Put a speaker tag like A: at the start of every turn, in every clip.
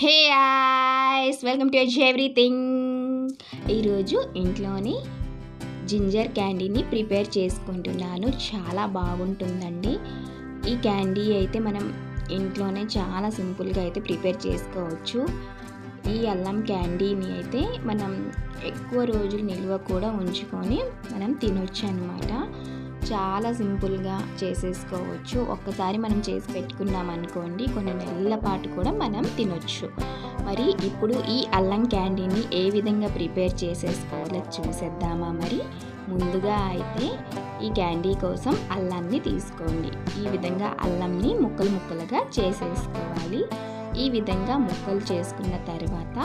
A: Hey ice welcome to edge everything. ఈరోజు ఇంట్లోని ginger క్యాండీని prepare చేసుకుంటున్నాను. చాలా బాగుంటుందండి. ఈ క్యాండీ అయితే మనం ఇంట్లోనే చాలా సింపుల్గా అయితే ప్రిపేర్ చేసుకోవచ్చు. ఈ అల్లం క్యాండీని అయితే మనం ఎక్కువ రోజులు నిల్వ కూడా ఉంచుకొని మనం తినొచ్చు అనమాట చాలా సింపుల్గా చేసేసుకోవచ్చు. ఒక్కసారి మనం చేసి పెట్టుకున్నాం అనుకోండి కొన్ని నెలల పాటు కూడా మనం తినొచ్చు. మరి ఇప్పుడు ఈ అల్లం క్యాండీని ఏ విధంగా ప్రిపేర్ చేసేసుకోవాలో చూసేద్దామా మరి? ముందుగా అయితే ఈ క్యాండీ కోసం అల్లాన్ని తీసుకోండి. ఈ విధంగా అల్లంని ముక్కలు ముక్కలుగా చేసేసుకోవాలి. ఈ విధంగా ముక్కలు చేసుకున్న తర్వాత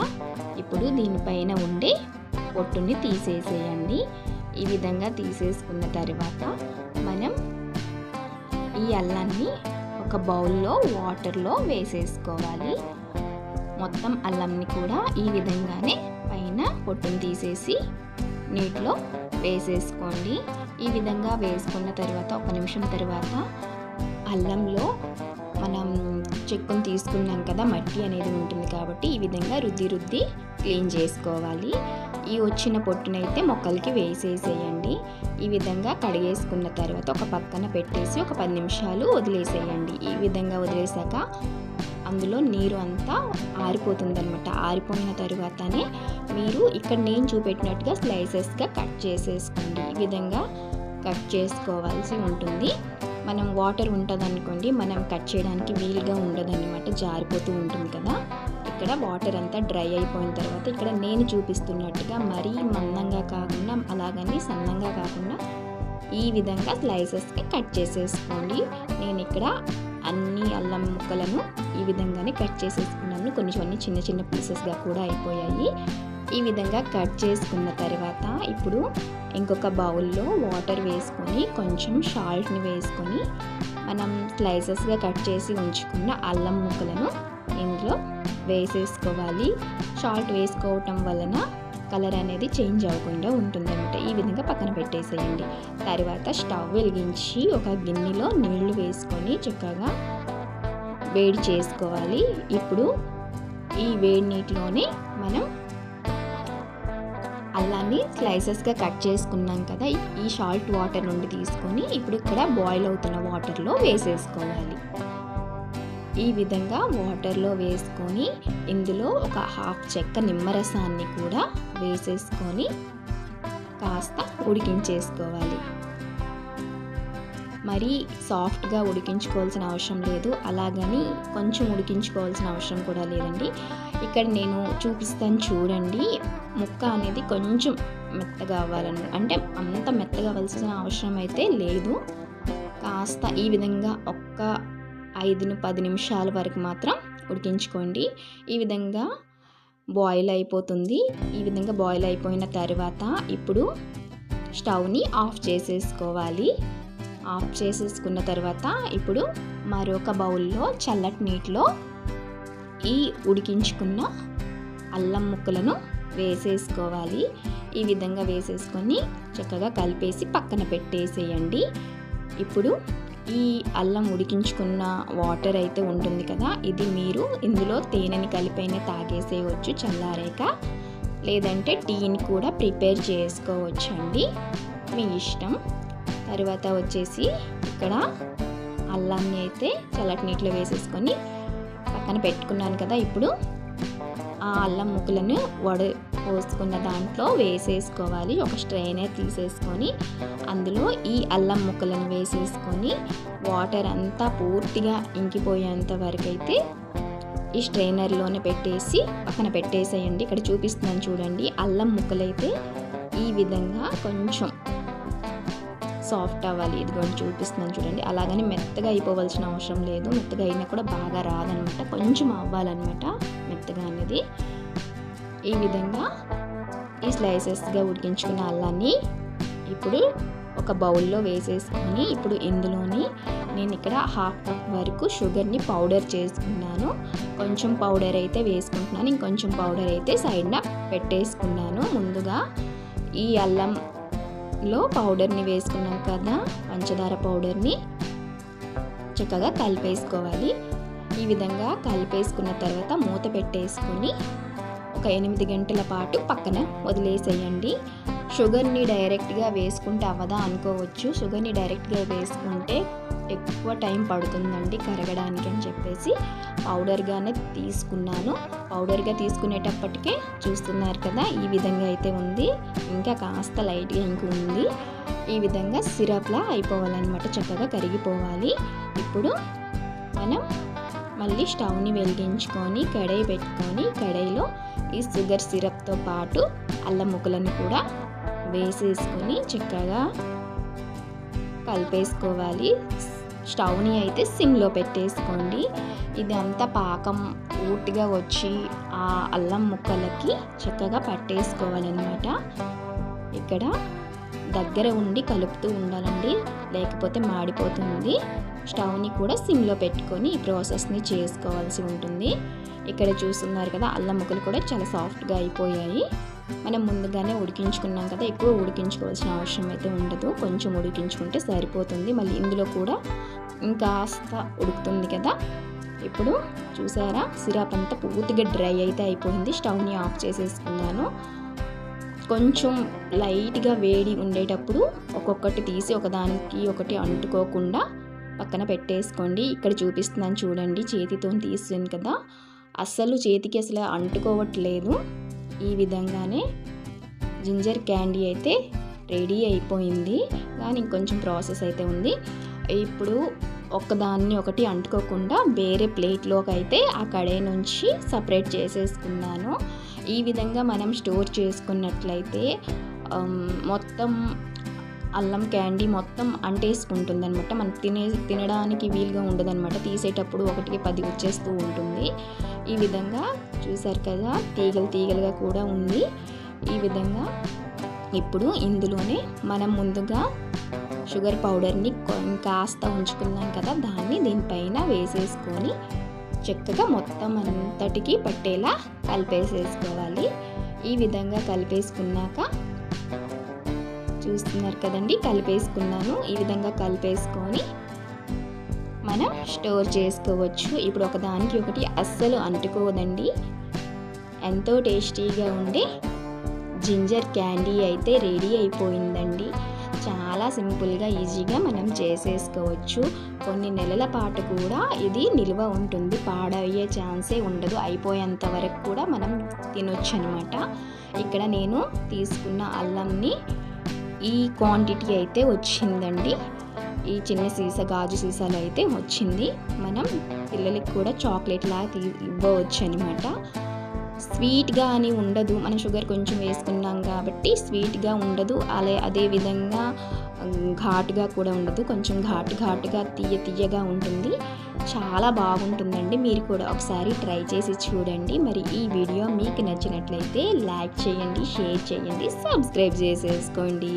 A: ఇప్పుడు దీనిపైన ఉండే పొట్టుని తీసేసేయండి. ఈ విధంగా తీసేసుకున్న తర్వాత మనం ఈ అల్లాన్ని ఒక బౌల్లో వాటర్లో వేసేసుకోవాలి. మొత్తం అల్లంని కూడా ఈ విధంగానే పైన పొట్టును తీసేసి నీటిలో వేసేసుకోండి. ఈ విధంగా వేసుకున్న తర్వాత ఒక నిమిషం తర్వాత అల్లంలో మనం చెక్కును తీసుకున్నాం కదా మట్టి అనేది ఉంటుంది కాబట్టి ఈ విధంగా రుద్ది రుద్ది క్లీన్ చేసుకోవాలి. ఈ వచ్చిన పొట్టునైతే మొక్కలకి వేసేసేయండి. ఈ విధంగా కడిగేసుకున్న తర్వాత ఒక పక్కన పెట్టేసి ఒక పది నిమిషాలు వదిలేసేయండి. ఈ విధంగా వదిలేసాక అందులో నీరు అంతా ఆరిపోతుందనమాట ఆరిపోయిన తర్వాతనే మీరు ఇక్కడ నేను చూపెట్టినట్టుగా స్లైసెస్గా కట్ చేసేసుకోండి. ఈ విధంగా కట్ చేసుకోవాల్సి ఉంటుంది. మనం వాటర్ ఉంటుంది అనుకోండి మనం కట్ చేయడానికి వీలుగా ఉండదన్నమాట. జారిపోతూ ఉంటుంది కదా. ఇక్కడ వాటర్ అంతా డ్రై అయిపోయిన తర్వాత ఇక్కడ నేను చూపిస్తున్నట్టుగా మరీ మందంగా కాకుండా అలాగని సన్నంగా కాకుండా ఈ విధంగా స్లైసెస్కి కట్ చేసేసుకోండి. నేను ఇక్కడ అన్ని అల్లం ముక్కలను ఈ విధంగానే కట్ చేసేసుకున్నాను. కొన్ని కొన్ని చిన్న చిన్న పీసెస్గా కూడా అయిపోయాయి. ఈ విధంగా కట్ చేసుకున్న తర్వాత ఇప్పుడు ఇంకొక బౌల్లో వాటర్ వేసుకొని కొంచెం సాల్ట్ని వేసుకొని మనం స్లైసెస్గా కట్ చేసి ఉంచుకున్న అల్లం ముక్కలను ఇందులో వేసేసుకోవాలి. సాల్ట్ వేసుకోవటం వలన కలర్ అనేది చేంజ్ అవ్వకుండా ఉంటుందన్నమాట. ఈ విధంగా పక్కన పెట్టేసేయండి. తర్వాత స్టవ్ వెలిగించి ఒక గిన్నెలో నీళ్ళు వేసుకొని చక్కగా వేడి చేసుకోవాలి. ఇప్పుడు ఈ వేడి నీటిలోనే మనం అల్లాన్ని స్లైసెస్గా కట్ చేసుకున్నాం కదా ఈ షాల్ట్ వాటర్ నుండి తీసుకొని ఇప్పుడు ఇక్కడ బాయిల్ అవుతున్న వాటర్లో వేసేసుకోవాలి. ఈ విధంగా వాటర్లో వేసుకొని ఇందులో ఒక హాఫ్ చెక్క నిమ్మరసాన్ని కూడా వేసేసుకొని కాస్త ఉడికించేసుకోవాలి. మరీ సాఫ్ట్గా ఉడికించుకోవాల్సిన అవసరం లేదు. అలాగని కొంచెం ఉడికించుకోవాల్సిన అవసరం కూడా లేదండి. ఇక్కడ నేను చూపిస్తాను చూడండి. ముక్క అనేది కొంచెం మెత్తగా అవ్వాలని అంటే అంత మెత్తగా అవ్వాల్సిన అవసరం అయితే లేదు. కాస్త ఈ విధంగా ఒక్క ఐదును పది నిమిషాల వరకు మాత్రం ఉడికించుకోండి. ఈ విధంగా బాయిల్ అయిపోతుంది. ఈ విధంగా బాయిల్ అయిపోయిన తర్వాత ఇప్పుడు స్టవ్ని ఆఫ్ చేసేసుకోవాలి. ఆఫ్ చేసేసుకున్న తర్వాత ఇప్పుడు మరొక బౌల్లో చల్లటి నీటిలో ఈ ఉడికించుకున్న అల్లం ముక్కలను వేసేసుకోవాలి. ఈ విధంగా వేసేసుకొని చక్కగా కలిపేసి పక్కన పెట్టేసేయండి. ఇప్పుడు ఈ అల్లం ఉడికించుకున్న వాటర్ అయితే ఉంటుంది కదా ఇది మీరు ఇందులో తేనెని కలిపైన తాగేసేయవచ్చు చల్లారాక. లేదంటే టీని కూడా ప్రిపేర్ చేసుకోవచ్చు అండి మీ ఇష్టం. తర్వాత వచ్చేసి ఇక్కడ అల్లాన్ని అయితే చల్లటి నీటిలో వేసేసుకొని పక్కన పెట్టుకున్నాను కదా ఇప్పుడు. ఆ అల్లం ముక్కలను వడ పోసుకున్న దాంట్లో వేసేసుకోవాలి. ఒక స్ట్రైనర్ తీసేసుకొని అందులో ఈ అల్లం ముక్కలను వేసేసుకొని వాటర్ అంతా పూర్తిగా ఇంకిపోయేంత వరకు అయితే ఈ స్ట్రైనర్లోనే పెట్టేసి పక్కన పెట్టేసేయండి. ఇక్కడ చూపిస్తున్నాను చూడండి. అల్లం ముక్కలైతే ఈ విధంగా కొంచెం సాఫ్ట్ అవ్వాలి. ఇదిగోండి చూపిస్తున్నాను చూడండి. అలాగని మెత్తగా అయిపోవాల్సిన అవసరం లేదు. మెత్తగా అయినా కూడా బాగా రాదనమాట. కొంచెం అవ్వాలన్నమాట మెత్తగా అనేది. ఈ విధంగా ఈ స్లైసెస్గా ఉడికించుకున్న అల్లాన్ని ఇప్పుడు ఒక బౌల్లో వేసేసుకొని ఇప్పుడు ఇందులోని నేను ఇక్కడ హాఫ్ కప్ వరకు షుగర్ని పౌడర్ చేసుకున్నాను. కొంచెం పౌడర్ అయితే వేసుకుంటున్నాను. ఇంకొంచెం పౌడర్ అయితే సైడ్న పెట్టేసుకున్నాను. ముందుగా ఈ అల్లంలో పౌడర్ని వేసుకున్నాం కదా పంచదార పౌడర్ని చక్కగా కలిపేసుకోవాలి. ఈ విధంగా కలిపేసుకున్న తర్వాత మూత పెట్టేసుకొని ఒక ఎనిమిది గంటల పాటు పక్కన వదిలేసేయండి. షుగర్ని డైరెక్ట్గా వేసుకుంటే అవ్వదా అనుకోవచ్చు. షుగర్ని డైరెక్ట్గా వేసుకుంటే ఎక్కువ టైం పడుతుందండి కరగడానికి అని చెప్పేసి పౌడర్గానే తీసుకున్నాను. పౌడర్గా తీసుకునేటప్పటికే చూస్తున్నారు కదా ఈ విధంగా అయితే ఉంది. ఇంకా కాస్త లైట్గా ఇంక ఉంది. ఈ విధంగా సిరప్లా అయిపోవాలన్నమాట చక్కగా కరిగిపోవాలి. ఇప్పుడు మనం మళ్ళీ స్టవ్ని వెలిగించుకొని కడాయి పెట్టుకొని కడాయిలో ఈ షుగర్ సిరప్తో పాటు అల్లం ముక్కలను కూడా వేసేసుకొని చక్కగా కలిపేసుకోవాలి. స్టవ్ని అయితే సిమ్లో పెట్టేసుకోండి. ఇది అంతా పాకం పూర్తిగా వచ్చి ఆ అల్లం ముక్కలకి చక్కగా పట్టేసుకోవాలన్నమాట. ఇక్కడ దగ్గర ఉండి కలుపుతూ ఉండాలండి. లేకపోతే మాడిపోతుంది. స్టవ్ని కూడా సిమ్లో పెట్టుకొని ఈ ప్రాసెస్ని చేసుకోవాల్సి ఉంటుంది. ఇక్కడ చూస్తున్నారు కదా అల్లం ముక్కలు కూడా చాలా సాఫ్ట్గా అయిపోయాయి. మనం ముందుగానే ఉడికించుకున్నాం కదా ఎక్కువ ఉడికించుకోవాల్సిన అవసరం అయితే ఉండదు. కొంచెం ఉడికించుకుంటే సరిపోతుంది. మళ్ళీ ఇందులో కూడా ఇంకాస్త ఉడుకుతుంది కదా. ఇప్పుడు చూసారా సిరాప్ అంతా పూర్తిగా డ్రై అయితే అయిపోయింది. స్టవ్ని ఆఫ్ చేసేసుకున్నాను. కొంచెం లైట్గా వేడి ఉండేటప్పుడు ఒక్కొక్కటి తీసి ఒకదానికి ఒకటి అంటుకోకుండా పక్కన పెట్టేసుకోండి. ఇక్కడ చూపిస్తున్నాను చూడండి చేతితో తీసాను కదా. అస్సలు చేతికి అసలు అంటుకోవట్లేదు. ఈ విధంగానే జింజర్ క్యాండీ అయితే రెడీ అయిపోయింది. కానీ ఇంకొంచెం ప్రాసెస్ అయితే ఉంది. ఇప్పుడు ఒకదాన్ని ఒకటి అంటుకోకుండా వేరే ప్లేట్లోకి అయితే ఆ కడే నుంచి సపరేట్ చేసేసుకున్నాను. ఈ విధంగా మనం స్టోర్ చేసుకున్నట్లయితే మొత్తం అల్లం క్యాండీ మొత్తం అంటేసుకుంటుంది అనమాట మనం తినే తినడానికి వీలుగా ఉండదనమాట తీసేటప్పుడు ఒకటికి పది వచ్చేస్తూ ఉంటుంది. ఈ విధంగా చూసారు కదా తీగలు తీగలుగా కూడా ఉంది. ఈ విధంగా ఇప్పుడు ఇందులోనే మనం ముందుగా షుగర్ పౌడర్ని కాస్త ఉంచుకున్నాం కదా దాన్ని దీనిపైన వేసేసుకొని చక్కగా మొత్తం అంతటికి పట్టేలా కలిపేసేసుకోవాలి. ఈ విధంగా కలిపేసుకున్నాక చూస్తున్నారు కదండి. కలిపేసుకున్నాను. ఈ విధంగా కలిపేసుకొని మనం స్టోర్ చేసుకోవచ్చు. ఇప్పుడు ఒకదానికి ఒకటి అస్సలు అంటుకోదండి. ఎంతో టేస్టీగా ఉండే జింజర్ క్యాండీ అయితే రెడీ అయిపోయిందండి. చాలా సింపుల్గా ఈజీగా మనం చేసేసుకోవచ్చు. కొన్ని నెలల పాటు కూడా ఇది నిల్వ ఉంటుంది. పాడయ్యే ఛాన్సే ఉండదు. అయిపోయేంత వరకు కూడా మనం తినొచ్చు అనమాట ఇక్కడ నేను తీసుకున్న అల్లంని ఈ క్వాంటిటీ అయితే వచ్చిందండి. ఈ చిన్న సీసా గాజు సీసాలు అయితే వచ్చింది. మనం పిల్లలకి కూడా చాక్లెట్ లాగా ఇవ్వవచ్చు అనమాట స్వీట్గా అని ఉండదు. మనం షుగర్ కొంచెం వేసుకున్నాం కాబట్టి స్వీట్గా ఉండదు. అలా అదేవిధంగా ఘాటుగా కూడా ఉండదు. కొంచెం ఘాటు ఘాటుగా తీయ తీయగా ఉంటుంది. చాలా బాగుంటుందండి. మీరు కూడా ఒకసారి ట్రై చేసి చూడండి. మరి ఈ వీడియో మీకు నచ్చినట్లయితే లైక్ చేయండి షేర్ చేయండి సబ్స్క్రైబ్ చేసేసుకోండి.